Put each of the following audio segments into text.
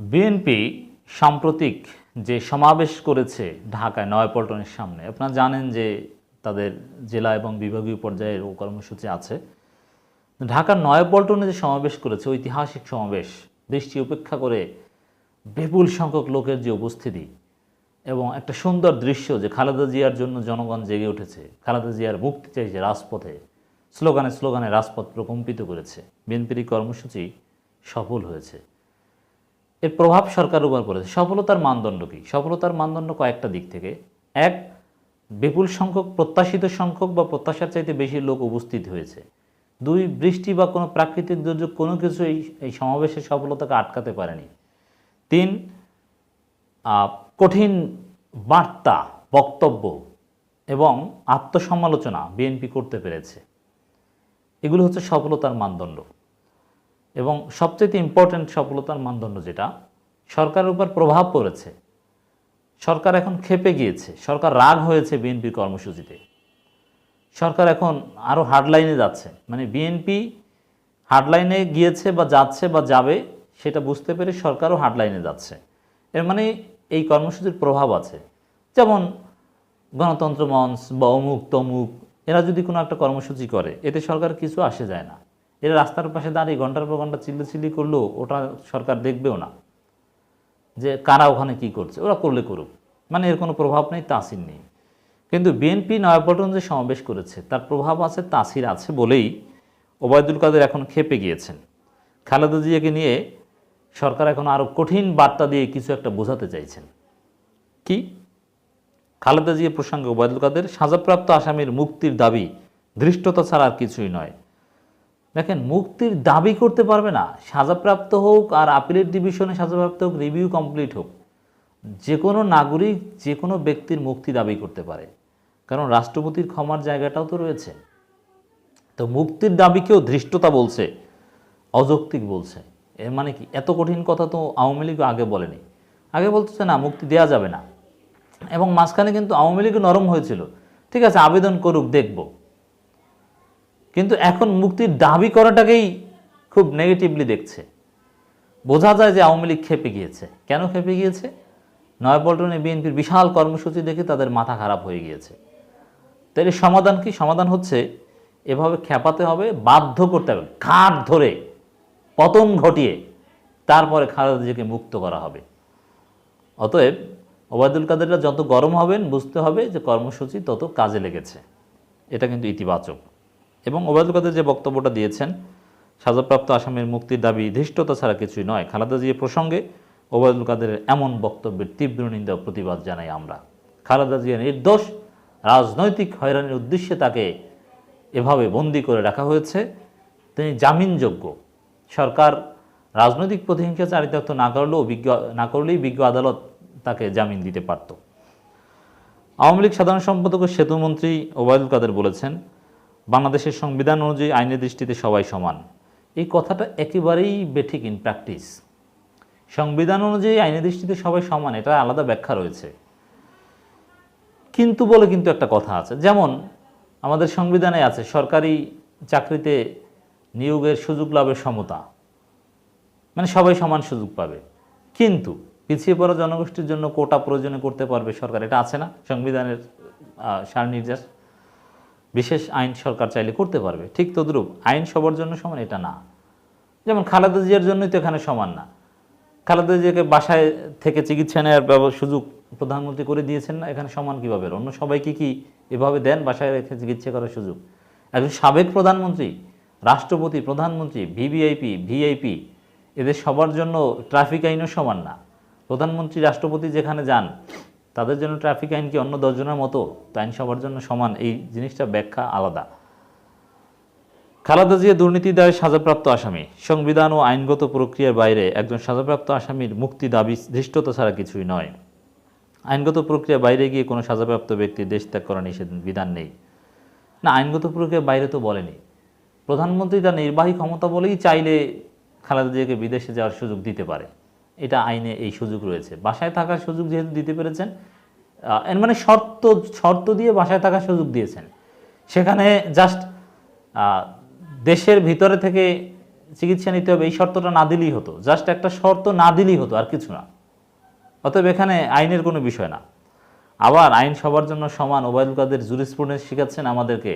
BNP সাম্প্রতিক যে সমাবেশ করেছে ঢাকায় নয়াপল্টনের সামনে, আপনারা জানেন যে তাদের জেলা এবং বিভাগীয় পর্যায়ের কর্মসূচি আছে। ঢাকার নয়াপল্টনে যে সমাবেশ করেছে, ঐতিহাসিক সমাবেশ দৃষ্টি উপেক্ষা করে বিপুল সংখ্যক লোকের যে উপস্থিতি এবং একটা সুন্দর দৃশ্য যে খালেদা জিয়ার জন্য জনগণ জেগে উঠেছে। খালেদা জিয়ার মুক্তি চাইছে রাজপথে, স্লোগানে স্লোগানে রাজপথ প্রকম্পিত করেছে। বিএনপির কর্মসূচি সফল হয়েছে। এর প্রভাব সরকারের উপর পড়েছে। সফলতার মানদণ্ড কি? সফলতার মানদণ্ড কয়েকটা দিক থেকে। এক, বিপুল সংখ্যক প্রত্যাশিত সংখ্যক বা প্রত্যাশার চাইতে বেশি লোক উপস্থিত হয়েছে। দুই, বৃষ্টি বা কোনো প্রাকৃতিক দুর্যোগ কোনো কিছু এই সমাবেশের সফলতাকে আটকাতে পারেনি। তিন কঠিন বার্তা, বক্তব্য এবং আত্মসমালোচনা বিএনপি করতে পেরেছে। এগুলো হচ্ছে সফলতার মানদণ্ড। এবং সবচেয়ে ইম্পর্ট্যান্ট সফলতার মানদণ্ড যেটা, সরকারের উপর প্রভাব পড়েছে। সরকার এখন খেপে গিয়েছে। সরকার রাগ হয়েছে বিএনপির কর্মসূচিতে। সরকার এখন আরও হার্ডলাইনে যাচ্ছে। মানে বিএনপি হার্ডলাইনে গিয়েছে বা যাচ্ছে বা যাবে, সেটা বুঝতে পেরে সরকারও হার্ডলাইনে যাচ্ছে। এর মানে এই কর্মসূচির প্রভাব আছে। যেমন গণতন্ত্র মঞ্চ বা অমুক তমুক এরা যদি কোনো একটা কর্মসূচি করে, এতে সরকার কিছু আসে যায় না। এরা রাস্তার পাশে দাঁড়িয়ে ঘণ্টার পর ঘণ্টা চিল্লি করলেও ওটা সরকার দেখবেও না। যে কারা ওখানে কি করছে, ওরা করলে করুক। মানে এর কোনো প্রভাব নেই, তাসির নেই। কিন্তু বিএনপি নয়াপল্টন যে সমাবেশ করেছে, তার প্রভাব আছে, তাসির আছে বলেই ওবায়দুল কাদের এখন খেপে গিয়েছেন। খালেদা জিয়াকে নিয়ে সরকার এখন আরও কঠিন বার্তা দিয়ে কিছু একটা বোঝাতে চাইছেন। কি? খালেদা জিয়া প্রসঙ্গে ওবায়দুল কাদের, সাজাপ্রাপ্ত আসামির মুক্তির দাবি ধৃষ্টতা ছাড়া আর কিছুই নয়। দেখেন, মুক্তির দাবি করতে পারবে না। সাজাপ্রাপ্ত হোক আর আপিলেট ডিভিশনে সাজাপ্রাপ্ত হোক রিভিউ কমপ্লিট হোক। যে কোনো নাগরিক যে কোনো ব্যক্তির মুক্তি দাবি করতে পারে। কারণ রাষ্ট্রপতির ক্ষমার জায়গাটাও তো রয়েছে। তো মুক্তির দাবিকেও ধৃষ্টতা বলছে, অযৌক্তিক বলছে। এর মানে কি? এত কঠিন কথা তো আওয়ামী লীগ আগে বলেনি। আগে বলতেছে, না, মুক্তি দেওয়া যাবে না। এবং মাঝখানে কিন্তু আওয়ামী লীগ নরম হয়েছিল। ঠিক আছে, আবেদন করুক, দেখব। কিন্তু এখন মুক্তির দাবি করাটাকেই খুব নেগেটিভলি দেখছে। বোঝা যায় যে আওয়ামী লীগ খেপে গিয়েছে। কেন খেপে গিয়েছে? নয়াপল্টনে বিএনপির বিশাল কর্মসূচি দেখে তাদের মাথা খারাপ হয়ে গিয়েছে। তাহলে সমাধান কি? সমাধান হচ্ছে এভাবে খেপাতে হবে, বাধ্য করতে হবে, ঘাট ধরে, পতন ঘটিয়ে তারপরে খালেদা জিয়াকে মুক্ত করা হবে। অতএব ওবায়দুল কাদেররা যত গরম হবেন, বুঝতে হবে যে কর্মসূচি তত কাজে লেগেছে। এটা কিন্তু ইতিবাচক। এবং ওবায়দুল কাদের যে বক্তব্যটা দিয়েছেন, সাজাপ্রাপ্ত আসামের মুক্তির দাবি ধৃষ্টতা ছাড়া কিছুই নয়। খালেদা জিয়া প্রসঙ্গে ওবায়দুল কাদেরের এমন বক্তব্যের তীব্র নিন্দা প্রতিবাদ জানাই আমরা। খালেদা জিয়া নির্দোষ, রাজনৈতিক হয়রানির উদ্দেশ্যে তাকে এভাবে বন্দি করে রাখা হয়েছে। তিনি জামিনযোগ্য। সরকার রাজনৈতিক প্রতিহিংসা চারিতার্থ না করলেও বিজ্ঞ, না করলেই বিজ্ঞ আদালত তাকে জামিন দিতে পারত। আওয়ামী লীগ সাধারণ সম্পাদক সেতুমন্ত্রী ওবায়দুল কাদের বলেছেন বাংলাদেশের সংবিধান অনুযায়ী আইনের দৃষ্টিতে সবাই সমান। এই কথাটা একেবারেই বেঠিক ইন প্র্যাকটিস সংবিধান অনুযায়ী আইনের দৃষ্টিতে সবাই সমান, এটা আলাদা ব্যাখ্যা রয়েছে। কিন্তু বলে কিন্তু একটা কথা আছে। যেমন, আমাদের সংবিধানে আছে, সরকারি চাকরিতে নিয়োগের সুযোগ লাভের সমতা। মানে সবাই সমান সুযোগ পাবে। কিন্তু পিছিয়ে পড়া জনগোষ্ঠীর জন্য কোটা প্রয়োজনে করতে পারবে সরকার, এটা আছে না? সংবিধানের সার নির্যাস বিশেষ আইন সরকার চাইলে করতে পারবে। ঠিক তদ্রূপ, আইন সবার জন্য সমান, এটা না। যেমন খালেদা জিয়ার জন্যই তো এখানে সমান না। খালেদা জিয়াকে বাসায় থেকে চিকিৎসা নেওয়ার সুযোগ প্রধানমন্ত্রী করে দিয়েছেন না, এখানে সমান কীভাবে? অন্য সবাইকে কি এভাবে দেন, বাসায় রেখে চিকিৎসা করার সুযোগ? একজন সাবেক প্রধানমন্ত্রী, রাষ্ট্রপতি, প্রধানমন্ত্রী, ভিভিআইপি, ভিআইপি, এদের সবার জন্য ট্রাফিক আইনও সমান না। প্রধানমন্ত্রী, রাষ্ট্রপতি যেখানে যান তাদের জন্য ট্রাফিক আইন কি অন্য দশজনের মতো? তো আইন সবার জন্য সমান। এই জিনিসটা ব্যাখ্যা আলাদা। খালাদা জিয়া দুর্নীতি দায়ে সাজাপ্রাপ্ত আসামি। সংবিধান ও আইনগত প্রক্রিয়ার বাইরে একজন সাজাপ্রাপ্ত আসামির মুক্তি দাবি ধৃষ্টতা ছাড়া কিছুই নয়। আইনগত প্রক্রিয়ার বাইরে গিয়ে কোনো সাজাপ্রাপ্ত ব্যক্তি দেশ ত্যাগ করা নিষেধ, বিধান নেই। না, আইনগত প্রক্রিয়ার বাইরে তো বলেনি। প্রধানমন্ত্রী তার নির্বাহী ক্ষমতা বলেই চাইলে খালেদা জিয়াকে বিদেশে যাওয়ার সুযোগ দিতে পারে। এটা আইনে এই সুযোগ রয়েছে। বাসায় থাকার সুযোগ যেহেতু দিতে পেরেছেন এর মানে শর্ত শর্ত দিয়ে বাসায় থাকার সুযোগ দিয়েছেন। সেখানে জাস্ট দেশের ভিতরে থেকে চিকিৎসা নিতে হবে, এই শর্তটা না দিলেই হতো। জাস্ট একটা শর্ত না দিলেই হতো, আর কিছু না। অতএব এখানে আইনের কোনো বিষয় না। আবার আইন সবার জন্য সমান, ওবায়দুল কাদের জুরিসপ্রুডেন্স শিখাচ্ছেন আমাদেরকে,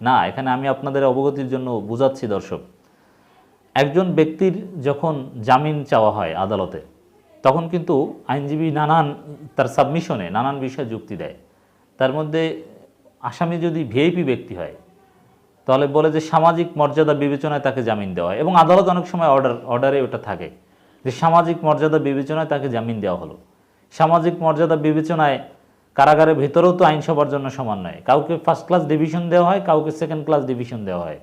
না, এখানে আমি আপনাদের অবগতির জন্য বুঝাচ্ছি দর্শক। একজন ব্যক্তির যখন জামিন চাওয়া হয় আদালতে, তখন কিন্তু আইনজীবী নানান তার সাবমিশনে নানান বিষয়ে যুক্তি দেয়। তার মধ্যে আসামি যদি ভিআইপি ব্যক্তি হয়, তাহলে বলে যে সামাজিক মর্যাদা বিবেচনায় তাকে জামিন দেওয়া হয় এবং আদালত অনেক সময় অর্ডার অর্ডারে ওটা থাকে যে সামাজিক মর্যাদা বিবেচনায় তাকে জামিন দেওয়া হলো। সামাজিক মর্যাদা বিবেচনায় কারাগারের ভেতরেও তো আইন সবার জন্য সমান নয়। কাউকে ফার্স্ট ক্লাস ডিভিশন দেওয়া হয়, কাউকে সেকেন্ড ক্লাস ডিভিশন দেওয়া হয়।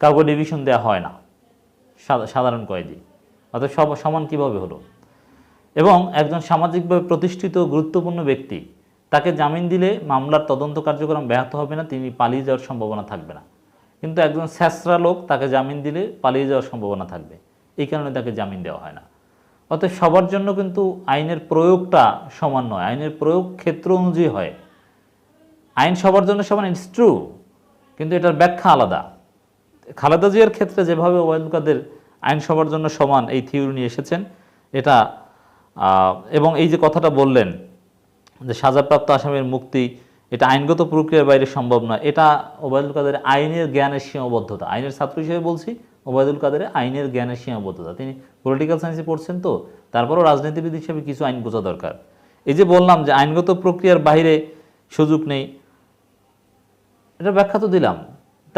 কাউকে ডিভিশন দেওয়া হয় না। সাধারণ কয়েদি। অর্থাৎ সব, সমান কীভাবে হলো? এবং একজন সামাজিকভাবে প্রতিষ্ঠিত গুরুত্বপূর্ণ ব্যক্তি, তাকে জামিন দিলে মামলার তদন্ত কার্যক্রম ব্যাহত হবে না, তিনি পালিয়ে যাওয়ার সম্ভাবনা থাকবে না। কিন্তু একজন স্যাসরা লোক তাকে জামিন দিলে পালিয়ে যাওয়ার সম্ভাবনা থাকবে। এই কারণে তাকে জামিন দেওয়া হয় না। অতএব সবার জন্য কিন্তু আইনের প্রয়োগটা সমান নয়। আইনের প্রয়োগ ক্ষেত্র অনুযায়ী হয়। আইন সবার জন্য সমান ইটস ট্রু কিন্তু এটার ব্যাখ্যা আলাদা। খালেদা জিয়ার ক্ষেত্রে যেভাবে ওবায়দুল কাদের আইন সবার জন্য সমান এই থিওরি নিয়ে এসেছেন। এটা এবং এই যে কথাটা বললেন যে সাজাপ্রাপ্ত আসামির মুক্তি, এটা আইনগত প্রক্রিয়ার বাইরে সম্ভব নয়। এটা ওবায়দুল কাদের আইনের জ্ঞানের সীমাবদ্ধতা। আইনের ছাত্র হিসেবে বলছি, ওবায়দুল কাদের আইনের জ্ঞানের সীমাবদ্ধতা। তিনি পলিটিক্যাল সায়েন্সে পড়ছেন তো, তারপরও রাজনীতিবিদ হিসেবে কিছু আইন বোঝা দরকার। এই যে বললাম যে আইনগত প্রক্রিয়ার বাইরে সুযোগ নেই, এটা ব্যাখ্যা তো দিলাম।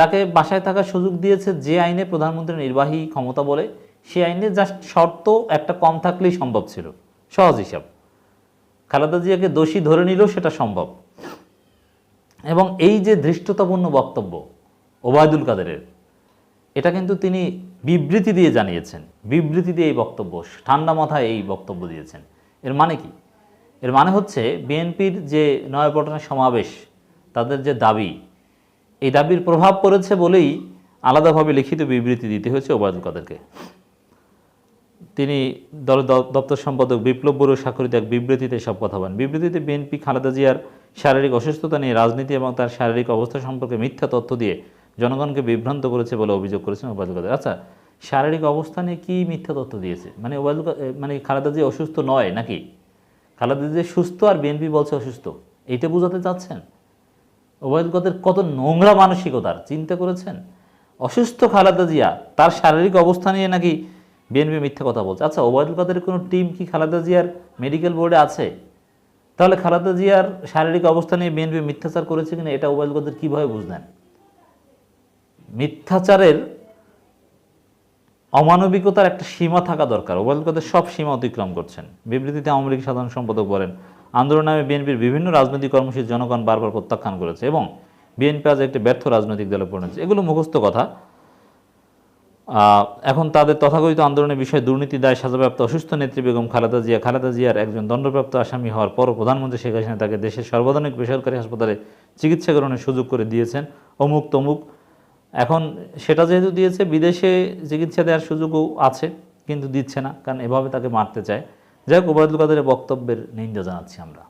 তাকে বাসায় থাকার সুযোগ দিয়েছে যে আইনে প্রধানমন্ত্রীর নির্বাহী ক্ষমতা বলে সেই আইনে জাস্ট শর্ত একটা কম থাকলেই সম্ভব ছিল। সহজ হিসাব। খালেদা জিয়াকে দোষী ধরে নিলেও সেটা সম্ভব। এবং এই যে ধৃষ্টতাপূর্ণ বক্তব্য ওবায়দুল কাদেরের, এটা কিন্তু তিনি বিবৃতি দিয়ে জানিয়েছেন। বিবৃতি দিয়ে এই বক্তব্য, ঠান্ডা মাথায় এই বক্তব্য দিয়েছেন। এর মানে কি? এর মানে হচ্ছে, বিএনপির যে নয়াপটনের সমাবেশ, তাদের যে দাবি এই দাবির প্রভাব পড়েছে বলেই আলাদাভাবে লিখিত বিবৃতি দিতে হয়েছে ওবায়দুল কাদেরকে। তিনি দলের দ- দপ্তর সম্পাদক বিপ্লব বড়ুয়া, স্বাক্ষরিত এক বিবৃতিতে সব কথা বলেন। বিবৃতিতে বিএনপি, খালেদা জিয়ার শারীরিক অসুস্থতা নিয়ে রাজনীতি এবং তার শারীরিক অবস্থা সম্পর্কে মিথ্যা তথ্য দিয়ে জনগণকে বিভ্রান্ত করেছে বলে অভিযোগ করেছেন ওবায়দুল কাদের। আচ্ছা শারীরিক অবস্থা নিয়ে কি মিথ্যা তথ্য দিয়েছে? মানে ওবায়দুল মানে খালেদা জিয়া অসুস্থ নয় নাকি? খালেদা জিয়া সুস্থ আর বিএনপি বলছে অসুস্থ। এইটা বোঝাতে চাচ্ছেন? ওবায়দুল কত নোংরা মানসিকতার, চিন্তা করেছেন? অসুস্থ খালেদা জিয়া, তার শারীরিক অবস্থা নিয়ে নাকি বিএনপি মিথ্যা কথা বলছে। আচ্ছা ওবায়দুল কাদের কোনো টিম কি খালেদা জিয়ার মেডিকেল বোর্ডে আছে? তাহলে খালেদা জিয়ার শারীরিক অবস্থা নিয়ে বিএনপি মিথ্যাচার করেছে কিনা, এটা ওবায়দুল কাদের কীভাবে বুঝলেন? মিথ্যাচারের অমানবিকতার একটা সীমা থাকা দরকার। ওবায়দুল কাদের সব সীমা অতিক্রম করছেন। বিবৃতিতে আওয়ামী লীগ সাধারণ সম্পাদক বলেন আন্দোলন নামে বিএনপির বিভিন্ন রাজনৈতিক কর্মসূচি জনগণ বারবার প্রত্যাখ্যান করেছে এবং বিএনপি আজ একটি ব্যর্থ রাজনৈতিক দলে পরিণত। এগুলো মুখস্থ কথা। এখন তাদের তথাকথিত আন্দোলনের বিষয়ে দুর্নীতি দায় সাজাপ্রাপ্ত অসুস্থ নেত্রী বেগম খালেদা জিয়া, খালেদা জিয়ার একজন দণ্ডপ্রাপ্ত আসামি হওয়ার পরও প্রধানমন্ত্রী শেখ হাসিনা তাকে দেশের সর্বাধুনিক বেসরকারি হাসপাতালে চিকিৎসা গ্রহণের সুযোগ করে দিয়েছেন অমুক তমুক। এখন সেটা যেহেতু দিয়েছে, বিদেশে চিকিৎসা দেওয়ার সুযোগও আছে, কিন্তু দিচ্ছে না, কারণ এভাবে তাকে মারতে চায়। যাই হোক ওবায়দুল কাদের বক্তব্যের নিন্দা জানাচ্ছি আমরা।